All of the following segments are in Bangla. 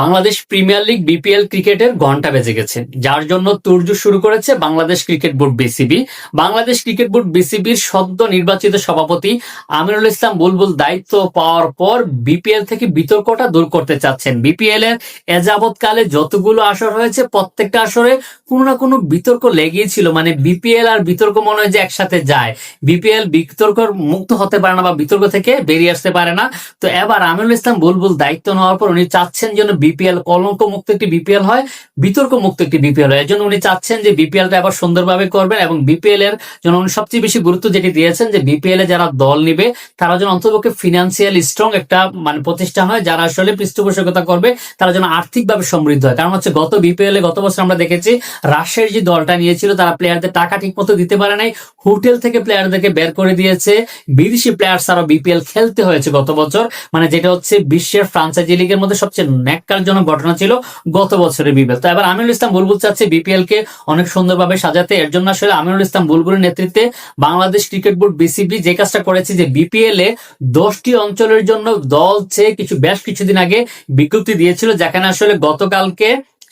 বাংলাদেশ প্রিমিয়ার লিগ বিপিএল ক্রিকেটের ঘণ্টা বেজে গেছে। যার জন্য তুর্য শুরু করেছে Bangladesh cricket board BCB. Bangladesh cricket board বিসিবির সদ্য নির্বাচিত সভাপতি আমিরুল ইসলাম বুলবুল দায়িত্ব পাওয়ার পর বিপিএল থেকে বিতর্কটা দূর করতে চাচ্ছেন। বিপিএল এর এযাবৎকালে যতগুলো আসর হয়েছে, প্রত্যেকটা আসরে কোনো না কোনো বিতর্ক লেগেই মানে বিপিএল আর বিতর্ক মনে হয় যে একসাথে যায়। বিপিএল বিতর্ক মুক্ত হতে পারে না বা বিতর্ক থেকে বেরিয়ে আসতে পারে না। তো এবার আমিরুল ইসলাম বুলবুল দায়িত্ব নেওয়ার পর উনি চাচ্ছেন যেন বিপিএল কলঙ্ক মুক্ত একটি বিপিএল হয়, বিতর্ক মুক্ত একটি বিপিএল হয়। এর জন্য উনি চাচ্ছেন যে বিপিএলটা আবার সুন্দরভাবে করবেন এবং বিপিএল এর জন্য উনি সবচেয়ে বেশি গুরুত্ব যেটি দিয়েছেন যে বিপিএল এ যারা দল নিবে, তারা যেন অন্ততপক্ষে ফিনান্সিয়াল স্ট্রং একটা মানে প্রতিষ্ঠান হয়, যারা আসলে পৃষ্ঠপোষকতা করবে, তারা যেন আর্থিকভাবে সমৃদ্ধ হয়। কারণ হচ্ছে গত বিপিএল এ গত বছর আমরা দেখেছি, রাজশাহীর যে দলটা নিয়েছিল, তারা প্লেয়ারদের টাকা ঠিক মতো দিতে পারে নাই, হোটেল থেকে প্লেয়ারদেরকে বের করে দিয়েছে, বিদেশি প্লেয়ার ছাড়াও বিপিএল খেলতে হয়েছে গত বছর মানে যেটা হচ্ছে বিশ্বের ফ্রাঞ্চাইজি লিগের মধ্যে সবচেয়ে ন্যাক্কারজনক ঘটনা ছিল গত বছরের বিপিএল তো এবার আমিনুল ইসলাম বুলবুল চাচ্ছে বিপিএল কে অনেক সুন্দরভাবে সাজাতে। এর জন্য আসলে আমিনুল ইসলাম বুলবুলের নেতৃত্বে বাংলাদেশ ক্রিকেট বোর্ড বিসিবি যে কাজটা করেছে যে বিপিএল এ দশটি অঞ্চলের জন্য দল চেয়ে কিছু বেশ কিছুদিন আগে বিজ্ঞপ্তি দিয়েছিল, যেখানে আসলে গতকালকে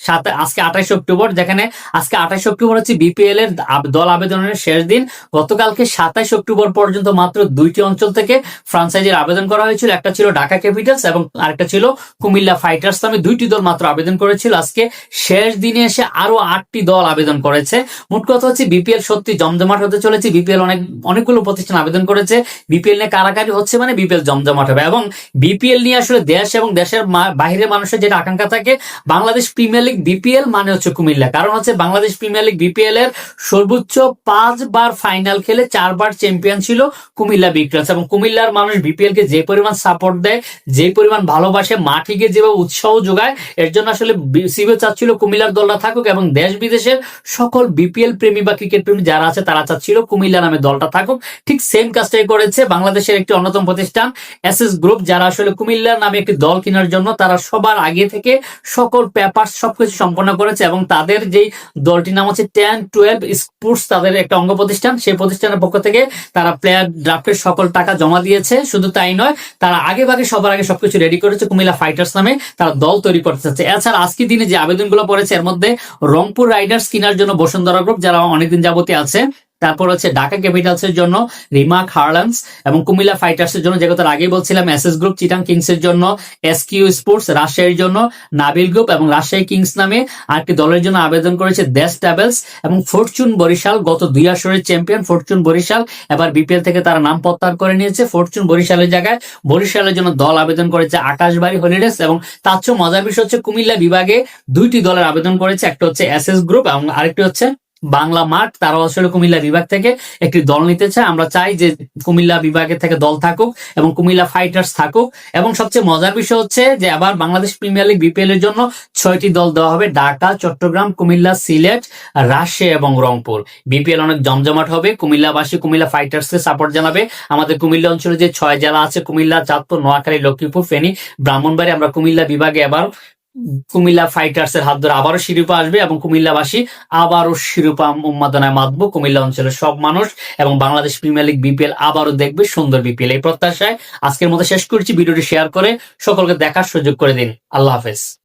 সাত আজকে আঠাইশ অক্টোবর, যেখানে আজকে আঠাইশ অক্টোবর হচ্ছে বিপিএল এর দল আবেদনের শেষ দিন। গতকালকে সাতাইশ অক্টোবর পর্যন্ত মাত্র দুইটি অঞ্চল থেকে ফ্রাঞ্চাইজির আবেদন করা হয়েছিল। একটা ছিল ঢাকা ক্যাপিটালস এবং আরেকটা ছিল কুমিল্লা ফাইটার্স। নামে দুইটি দল মাত্র আবেদন করেছিল। আজকে শেষ দিনে এসে আরও আটটি দল আবেদন করেছে। মোট কথা হচ্ছে বিপিএল সত্যি জমজমাট হতে চলেছে। বিপিএল অনেক অনেকগুলো প্রতিষ্ঠান আবেদন করেছে। বিপিএল নিয়ে কারাকারি হচ্ছে মানে বিপিএল জমজমাট হবে। এবং বিপিএল নিয়ে আসলে দেশ এবং দেশের বাইরের মানুষের যেটা আকাঙ্ক্ষা থাকে, বাংলাদেশ প্রিমিয়ার লিগ বিপিএল মানে হচ্ছে কুমিল্লা। কারণ হচ্ছে বাংলাদেশ প্রিমিয়ার লিগ বিপিএল এর সর্বোচ্চ পাঁচবার ফাইনাল খেলে চারবার চ্যাম্পিয়ন ছিল কুমিল্লা বিক্রান্স এবং কুমিল্লার মানুষ বিপিএল কে যে পরিমাণ সাপোর্ট দেয়, যে পরিমাণ ভালোবাসে, মাঠে গিয়ে যেভাবে উৎসাহ যোগায়, এর জন্য আসলে সিবিও চাচ্ছিল কুমিল্লার দলটা থাকুক এবং দেশ বিদেশের সকল বিপিএল প্রেমী বা ক্রিকেট প্রেমী যারা আছে, তারা চাচ্ছিল কুমিল্লা নামে দলটা থাকুক। ঠিক সেম কাজটাই করেছে বাংলাদেশের একটি অন্যতম প্রতিষ্ঠান এসএস গ্রুপ যারা আসলে কুমিল্লার নামে একটি দল কেনার জন্য, তারা সবার আগে থেকে সকল পেপার সবকিছু সম্পন্ন করেছে এবং তাদের যেই দলটির নাম হচ্ছে টেন টুয়েলভ স্পোর্টস তাদের একটা অঙ্গ প্রতিষ্ঠান। সেই প্রতিষ্ঠানের পক্ষ থেকে তারা প্লেয়ার ড্রাফটের সকল টাকা জমা দিয়েছে। শুধু তাই নয়, তারা আগে ভাগে সবার আগে সবকিছু রেডি করেছে কুমিল্লা ফাইটার্স নামে। তারা দল তৈরি করতে চাচ্ছে। এছাড়া আজকের দিনে যে আবেদনগুলো পড়েছে, এর মধ্যে রংপুর রাইডার্স কেনার জন্য বসুন্ধরা গ্রুপ যারা অনেকদিন যাবতীয় আছে তারপর হচ্ছে ঢাকা ক্যাপিটালস এর জন্য রিমা হার্লান্স এবং কুমিল্লা ফাইটার্স এর জন্য যে কথা আগেই বলছিলাম, এসএস গ্রুপ, চিটাং কিংস এর জন্য, এসকিউ স্পোর্টস, রাজশাহীর জন্য, নাবিল গ্রুপ এবং রাজশাহী কিংস নামে আরেকটি দলের জন্য আবেদন করেছে দেশ ট্রাভেলস এবং ফরচুন বরিশাল, গত দুই আসরের চ্যাম্পিয়ন ফরচুন বরিশাল, এবার বিপিএল থেকে তারা নাম প্রত্যাহার করে নিয়েছে। ফরচুন বরিশালের জায়গায় বরিশালের জন্য দল আবেদন করেছে আকাশবাড়ি হলিডেস এবং তার চেয়ে মজার বিষয় হচ্ছে কুমিল্লা বিভাগে দুইটি দলের আবেদন করেছে, একটা হচ্ছে এসএস গ্রুপ এবং আরেকটি হচ্ছে বাংলা মাঠ, তারা আসলে কুমিল্লা বিভাগ থেকে একটি দল নিতে আমরা চাই যে কুমিল্লা বিভাগে থেকে দল থাকুক এবং কুমিল্লা ফাইটার্স থাকুক। এবং সবচেয়ে মজার বিষয় হচ্ছে যে আবার বাংলাদেশ প্রিমিয়ার লিগ বিপিএল এর জন্য ছয়টি দল দেওয়া হবে। ঢাকা, চট্টগ্রাম, কুমিল্লা, সিলেট, রাজশাহী এবং রংপুর। বিপিএল অনেক জমজমাট হবে। কুমিল্লাবাসী কুমিল্লা ফাইটার্সকে সাপোর্ট জানাবে। আমাদের কুমিল্লা অঞ্চলে যে ছয় জেলা আছে, কুমিল্লা, চাঁদপুর, নোয়াখালী, লক্ষ্মীপুর, ফেনী, ব্রাহ্মণবাড়ি, আমরা কুমিল্লা বিভাগে এবার কুমিল্লা ফাইটার্স এর হাত ধরে আবারও শিরোপা আসবে এবং কুমিল্লাবাসী আবারও শিরোপা উন্মাদনায় মাতব। কুমিল্লা অঞ্চলের সব মানুষ এবং বাংলাদেশ প্রিমিয়ার লিগ, বিপিএল আবারও দেখবে সুন্দর বিপিএল। এই প্রত্যাশায় আজকের মতো শেষ করছি। ভিডিওটি শেয়ার করে সকলকে দেখার সুযোগ করে দিন। আল্লাহ হাফেজ।